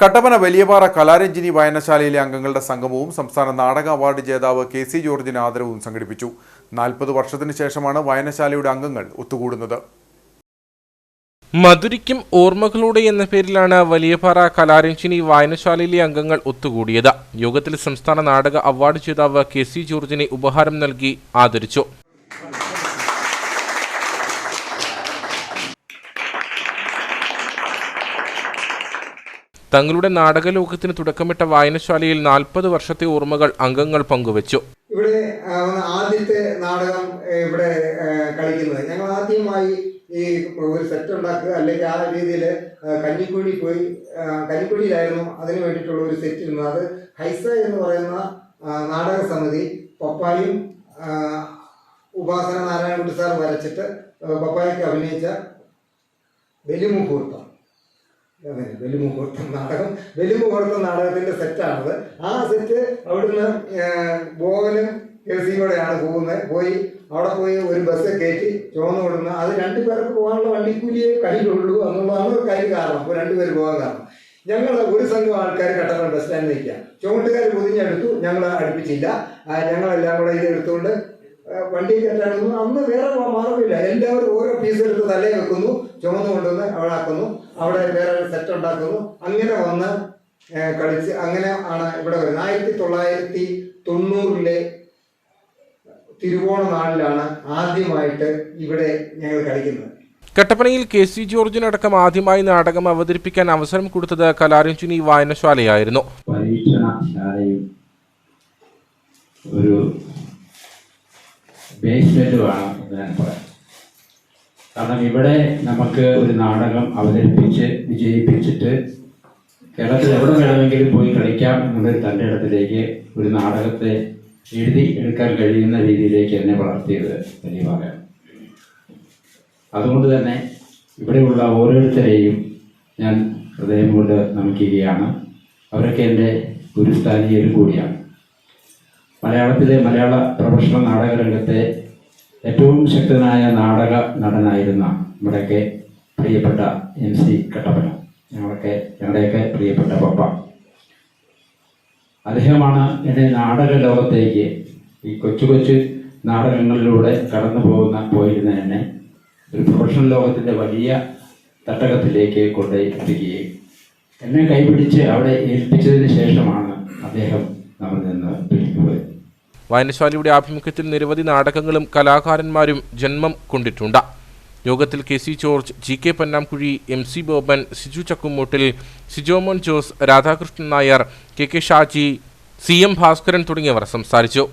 കട്ടപ്പന വലിയപാറ കലാരഞ്ജിനി വായനശാലയിലെ അംഗങ്ങളുടെ സംഗമവും സംസ്ഥാന നാടക അവാർഡ് ജേതാവ് കെ സി ജോർജിന് ആദരവും സംഘടിപ്പിച്ചു. നാൽപ്പത് വർഷത്തിനു ശേഷമാണ് വായനശാലയുടെ അംഗങ്ങൾ ഒത്തുകൂടുന്നത്. മധുരിക്കും ഓർമ്മകളോടെ എന്ന പേരിലാണ് വലിയപാറ കലാരഞ്ജിനി വായനശാലയിലെ അംഗങ്ങൾ ഒത്തുകൂടിയത്. യോഗത്തിൽ സംസ്ഥാന നാടക അവാർഡ് ജേതാവ് കെ സി ജോർജിനെ ഉപഹാരം നൽകി ആദരിച്ചു. തങ്ങളുടെ നാടകലോകത്തിന് തുടക്കമിട്ട വായനശാലയിൽ നാൽപ്പത് വർഷത്തെ ഓർമ്മകൾ അംഗങ്ങൾ പങ്കുവച്ചു. ഇവിടെ ആദ്യത്തെ നാടകം ഇവിടെ കളിക്കുന്നത്. ഞങ്ങൾ ആദ്യമായി ഈ ഒരു സെറ്റ് ഉണ്ടാക്കുക അല്ലെങ്കിൽ ആ രീതിയിൽ കഞ്ഞിക്കുഴി പോയി കഞ്ഞിക്കുഴിയിലായിരുന്നു അതിന് വേണ്ടിയിട്ടുള്ള ഒരു സെറ്റ് ഇരുന്നത്. അത് ഹൈസ എന്ന് പറയുന്ന നാടക സമിതി പപ്പായും ഉപാസന നാരായണകുട്ടി സാർ വരച്ചിട്ട് പപ്പായ്ക്ക് അഭിനയിച്ച ബലിമുഹൂർത്തം അതെ ബലിമുഹൂർത്തം നാടകം. ബലിമുഹൂർത്തം നാടകത്തിന്റെ സെറ്റാണത് ആ സെറ്റ് അവിടുന്ന് ബോവന് കേസിലൂടെയാണ് പോകുന്നത് പോയി അവിടെ പോയി ഒരു ബസ് കയറ്റി ചുവന്നു കൊടുക്കുന്ന അത് രണ്ടു പേർക്ക് പോകാനുള്ള വണ്ടിക്കൂലിയെ കയ്യിലുള്ളൂ എന്നുള്ളതാണ് കാര്യം കാരണം. അപ്പോൾ രണ്ടുപേർ പോകാൻ കാരണം. ഞങ്ങൾ ഒരു സംഘം ആൾക്കാർ കട്ടപ്പന ബസ് സ്റ്റാൻഡിൽ നിൽക്കുക. ചുവട്ടുകാർ പൊതിഞ്ഞെടുത്തു. ഞങ്ങൾ അടുപ്പിച്ചില്ല. ഞങ്ങളെല്ലാം കൂടെ ഇത് എടുത്തുകൊണ്ട് വണ്ടി കയറ്റാണെന്ന് അന്ന് വേറെ മാർഗമില്ല എല്ലാവരും ഓരോ പീസ് എടുത്ത് തലേ വെക്കുന്നു ചുമന്നു കൊണ്ടുവന്ന് അവിടെ ആക്കുന്നു അവിടെ വേറെ ഒരു സെറ്റ് ഉണ്ടാക്കുന്നു. അങ്ങനെ വന്ന് കളിച്ച് അങ്ങനെ ആണ് ഇവിടെ വരുന്നത്. ആയിരത്തി തൊള്ളായിരത്തി തൊണ്ണൂറിലെ തിരുവോണ നാളിലാണ് ആദ്യമായിട്ട് ഇവിടെ ഞങ്ങൾ കളിക്കുന്നത്. കട്ടപ്പനയിൽ കെ സി ജോർജിനടക്കം ആദ്യമായി നാടകം അവതരിപ്പിക്കാൻ അവസരം കൊടുത്തത് കലാരഞ്ജുനി വായനശാലയായിരുന്നു. പരീക്ഷണശാലയും ഒരു ബേസ്മെന്റുമാണ് എന്ന് ഞാൻ പറയാം. കാരണം ഇവിടെ നമുക്ക് ഒരു നാടകം അവതരിപ്പിച്ച് വിജയിപ്പിച്ചിട്ട് കേരളത്തിൽ എവിടെ വേണമെങ്കിലും പോയി കളിക്കാം എന്നുള്ളൊരു തന്റെ ഇടത്തിലേക്ക് ഒരു നാടകത്തെ എഴുതി എടുക്കാൻ കഴിയുന്ന രീതിയിലേക്ക് എന്നെ വളർത്തിയത് വലിയ പറയാം അതുകൊണ്ട് തന്നെ ഇവിടെയുള്ള ഓരോരുത്തരെയും ഞാൻ ഹൃദയം കൊണ്ട് നമിക്കുകയാണ്. അവരൊക്കെ എന്റെ ഗുരുസ്ഥാനീയരും കൂടിയാണ്. മലയാളത്തിലെ മലയാള പ്രൊഫഷണൽ നാടക രംഗത്തെ ഏറ്റവും ശക്തനായ നാടക നടനായിരുന്ന നമ്മുടെയൊക്കെ പ്രിയപ്പെട്ട എം സി കട്ടപ്പന. ഞങ്ങളൊക്കെ ഞങ്ങളുടെയൊക്കെ പ്രിയപ്പെട്ട പപ്പ. അദ്ദേഹമാണ് എന്നെ നാടക ലോകത്തേക്ക് ഈ കൊച്ചു കൊച്ചു നാടകങ്ങളിലൂടെ കടന്നു പോകുന്ന പോയിരുന്ന എന്നെ ഒരു പ്രൊഫഷണൽ ലോകത്തിന്റെ വലിയ തട്ടകത്തിലേക്ക് കൊണ്ട് എത്തിക്കുകയും എന്നെ കൈപിടിച്ച് അവിടെ ഏൽപ്പിച്ചതിന് ശേഷമാണ് അദ്ദേഹം നമ്മൾ നിന്ന് പിരിഞ്ഞുപോയത് വായനശാലയുടെ ആഭിമുഖ്യത്തിൽ നിരവധി നാടകങ്ങളും കലാകാരന്മാരും ജന്മം കൊണ്ടിട്ടുണ്ട്. യോഗത്തിൽ K C George G K Pannamkuzhy M C Boban Siju Chakkumoottil Sijomon Jose Radhakrishnan Nair K K Shaji C M Bhaskaran തുടങ്ങിയവർ സംസാരിച്ചു.